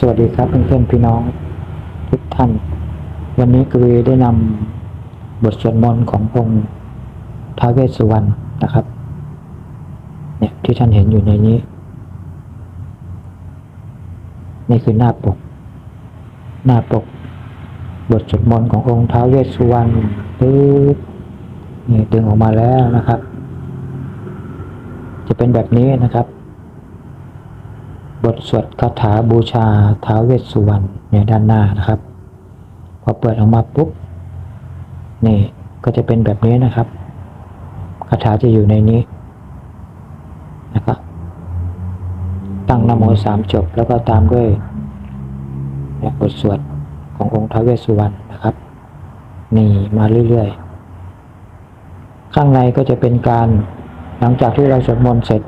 สวัสดีครับเพื่อนๆพี่น้องทุกท่าน วันนี้กวีได้นำบทสวดมนต์ขององค์ท้าวเวสสุวรรณนะครับ เนี่ยที่ท่านเห็นอยู่ในนี้นี่คือหน้าปก หน้าปก บทสวดมนต์ขององค์ท้าวเวสสุวรรณปึ๊บนี่ดึงออกมาแล้วนะครับ จะเป็นแบบนี้นะครับ บทสวดคาถาบูชาท้าเวสสุวรรณเนี่ยด้านหน้านะครับ พอเปิดออกมาปุ๊บนี่ก็จะเป็นแบบนี้นะครับคาถาจะอยู่ในนี้นะครับตั้งนโมสามจบแล้วก็ตามด้วยบทสวดขององค์ท้าเวสสุวรรณนะครับ นี่มาเรื่อยๆ ข้างในก็จะเป็นการหลังจากที่เราสวดมนต์เสร็จ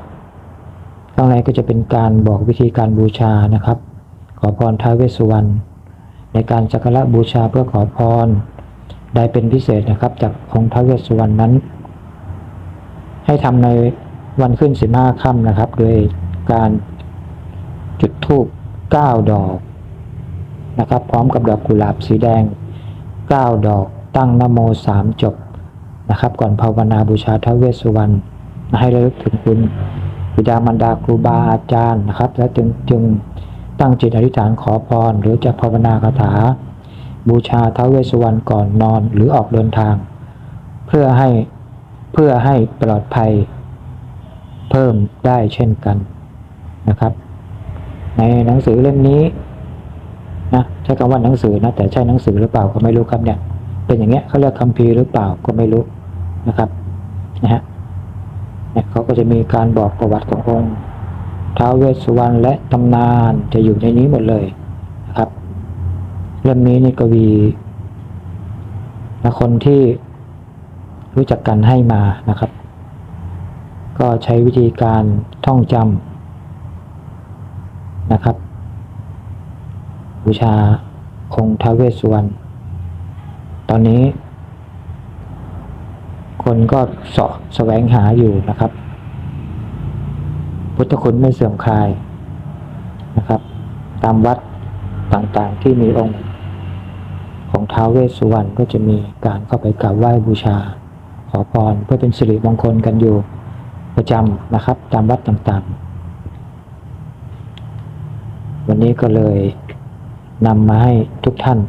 ข้างในก็จะเป็นการบอกวิธีการบูชานะครับ ขอพรท้าวเวสสุวรรณในการสักการะบูชาเพื่อขอพรได้เป็นพิเศษนะครับ จากองค์ท้าวเวสสุวรรณนั้น ให้ทำในวันขึ้นสิบห้าค่ำนะครับ โดยการจุดธูปเก้าดอกนะครับ พร้อมกับดอกกุหลาบสีแดงเก้าดอกตั้งนโมสามจบนะครับ ก่อนภาวนาบูชาท้าวเวสสุวรรณให้ระลึกถึงคุณ บิดามารดาครูบาอาจารย์นะครับ และจึงจึงตั้งจิตอธิษฐานขอพร หรือจะภาวนาคาถา บูชาท้าวเวสสุวรรณก่อนนอนหรือออกเดินทาง เพื่อให้เพื่อให้ปลอดภัยเพิ่มได้เช่นกันนะครับ ในหนังสือเล่มนี้นะใช้คำว่าหนังสือนะแต่ใช่หนังสือหรือเปล่าก็ไม่รู้ครับเนี่ย เป็นอย่างเงี้ยเขาเรียกคัมภีร์หรือเปล่าก็ไม่รู้นะครับนะฮะ เนี่ยเขาก็จะมีการบอกประวัติขององค์ท้าวเวสสุวรรณและตำนานจะอยู่ในนี้หมดเลยนะครับเรื่องนี้นี่กวีและคนที่รู้จักกันให้มานะครับ ก็ใช้วิธีการท่องจำนะครับ บูชาองค์ท้าวเวสสุวรรณตอนนี้ คนก็สาะแสวงหาอยู่นะครับ พุทธคุณไม่เสื่อมคลายนะครับ ตามวัดต่างๆที่มีองค์ของท้าวเวสสุวรรณก็จะมีการเข้าไปกราบไหว้บูชา ขอพรเพื่อเป็นสิริมงคลกันอยู่ประจำนะครับ ตามวัดต่างๆ วันนี้ก็เลยนำมาให้ทุกท่าน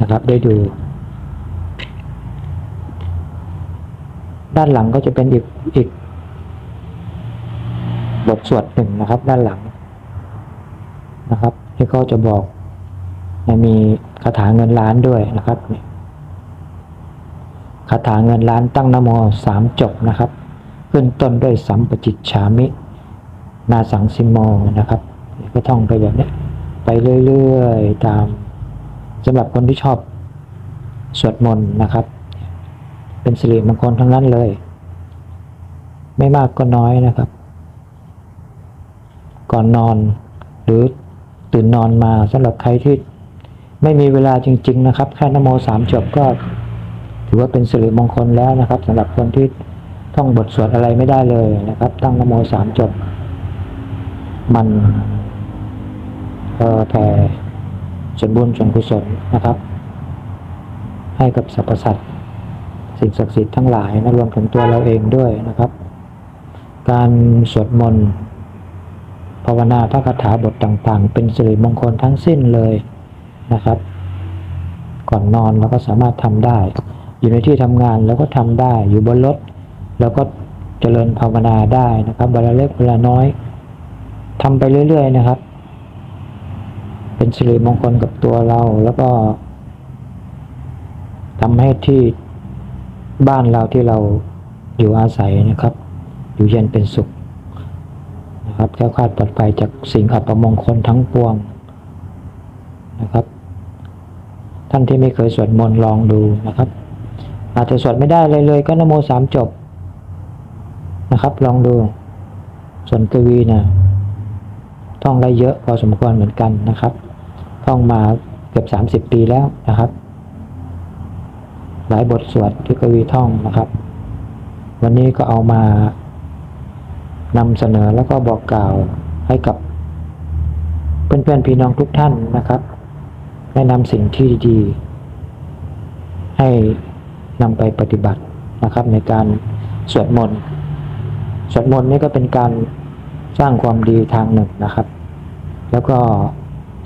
นะครับได้ดู ด้านหลังก็จะเป็นอีกอีกบทสวดหนึ่งนะครับ ด้านหลังนะครับที่เขาจะบอกมีคาถาเงินล้านด้วยนะครับคาถาเงินล้านตั้งนโมสามจบนะครับ ขึ้นต้นด้วยสัมปจิตฉามิ นาสังสิโมนะครับก็ท่องไปแบบนี้ไปเรื่อยๆตามสำหรับคนที่ชอบสวดมนต์นะครับ เป็นสิริมงคลทั้งนั้นเลย ไม่มากก็น้อยนะครับ ก่อนนอนหรือตื่นนอนมาสำหรับใครที่ไม่มีเวลาจริง ๆ นะครับ แค่นโมสามจบก็ถือว่าเป็นสิริมงคลแล้วนะครับสำหรับคนที่ท่องบทสวดอะไรไม่ได้เลยนะครับ ตั้งนโมสามจบ มันแผ่ส่วนบุญส่วนกุศลนะครับ ให้กับสรรพสัตว์ สิ่งศักดิ์สิทธิ์ทั้งหลายนะรวมถึงตัวเราเองด้วยนะครับ การสวดมนต์ภาวนาพระคาถาบทต่างๆ เป็นสิริมงคลทั้งสิ้นเลยนะครับ ก่อนนอนเราก็สามารถทำได้ อยู่ในที่ทำงานเราก็ทำได้ อยู่บนรถเราก็เจริญภาวนาได้นะครับเวลาเล็กเวลาน้อยทำไปเรื่อย ๆ นะครับ เป็นสิริมงคลกับตัวเราแล้วก็ทำให้ที่ บ้านเราที่เราอยู่อาศัยนะครับ อยู่เย็นเป็นสุขนะครับแค้วคลาดปลอดภัยจากสิ่งอัปมงคลทั้งปวงนะครับ ท่านที่ไม่เคยสวดมนต์ลองดูนะครับ อาจจะสวดไม่ได้เลยเลยก็นโมสามจบนะครับ ลองดูส่วนกวีนะท่องได้เยอะพอสมควรเหมือนกันนะครับ ท่องมาเกือบสามสิบปีแล้วนะครับ หลายบทสวดที่กวีท่องนะครับ วันนี้ก็เอามานำเสนอแล้วก็บอกกล่าวให้กับเพื่อนๆพี่น้องทุกท่านนะครับแนะนำสิ่งที่ดีให้นำไปปฏิบัตินะครับ ในการสวดมนต์สวดมนต์นี่ก็เป็นการสร้างความดีทางหนึ่งนะครับ แล้วก็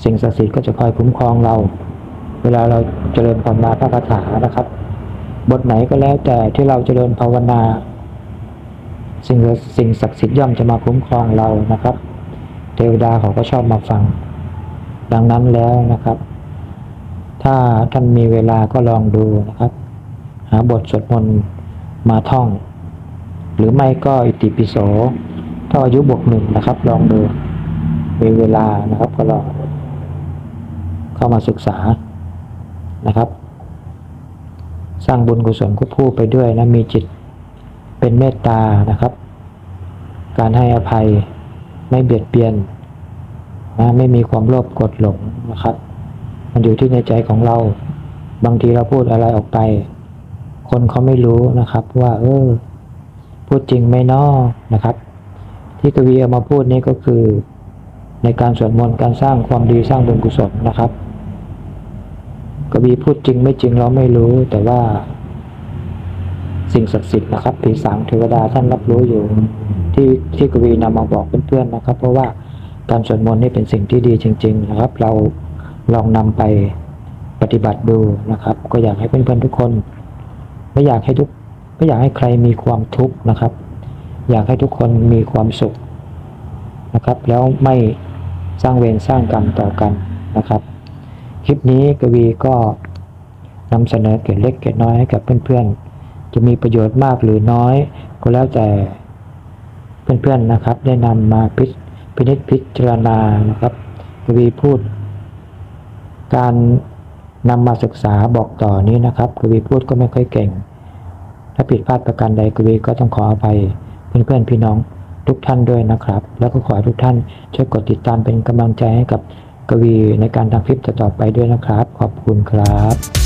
สิ่งศักดิ์สิทธิ์ก็จะคอยคุ้มครองเรา เวลาเราเจริญภาวนาพระคาถานะครับ บทไหนก็แล้วแต่ที่เราจเจริญภาวนา สิ่งสิ่งศักดิ์สิทธิ์ย่อมจะมาคุ้มครองเรานะครับ เทวดาเขาก็ชอบมาฟัง ดังนั้นแล้วนะครับ ถ้าท่านมีเวลาก็ลองดูนะครับ หาบทสวดมนต์มาท่อง หรือไม่ก็อิติปิโสถ้าอายุบวกหนึ่งนะครับ ลองดูมีเวลานะครับก็ลองเข้ามาศึกษานะครับ สร้างบุญกุศลควบคู่ไปด้วยนะมีจิตเป็นเมตตานะครับ การให้อภัยไม่เบียดเบียนนะไม่มีความโลภกดหลงนะครับ มันอยู่ที่ในใจของเรา บางทีเราพูดอะไรออกไป คนเขาไม่รู้นะครับ ว่า เออ พูดจริงไหมนอนะครับ ที่กวีเอามาพูดนี้ก็คือ ในการสวดมนต์การสร้างความดีสร้างบุญกุศลนะครับ กวีพูดจริงไม่จริงเราไม่รู้ แต่ว่า สิ่งศักดิ์สิทธิ์นะครับผีสางเทวดาท่านรับรู้อยู่ ที่ที่กวีนำมาบอกเพื่อนๆนะครับ เพราะว่าการสวดมนต์นี่เป็นสิ่งที่ดีจริง ๆ นะครับ เราลองนำไปปฏิบัติดูนะครับ ก็อยากให้เพื่อนๆทุกคน ไม่อยากให้ทุกไม่อยากให้ใครมีความทุกข์นะครับ อยากให้ทุกคนมีความสุขนะครับ แล้วไม่สร้างเวรสร้างกรรมต่อกันนะครับ คลิปนี้กวีก็นำเสนอเกร็ดเล็กเกร็ดน้อยให้กับเพื่อนๆ จะมีประโยชน์มากหรือน้อย ก็แล้วแต่เพื่อนๆนะครับได้นำมาพิพินิจพิจารณานะครับกวีพูด การนำมาศึกษาบอกต่อนี้นะครับกวีพูดก็ไม่ค่อยเก่ง ถ้าผิดพลาดประการใดกวีก็ต้องขออภัยเพื่อนๆพี่น้องทุกท่านด้วยนะครับ แล้วก็ขอให้ทุกท่านช่วยกดติดตามเป็นกำลังใจให้กับ กวีในการทำคลิปต่อๆไปด้วยนะครับ ขอบคุณครับ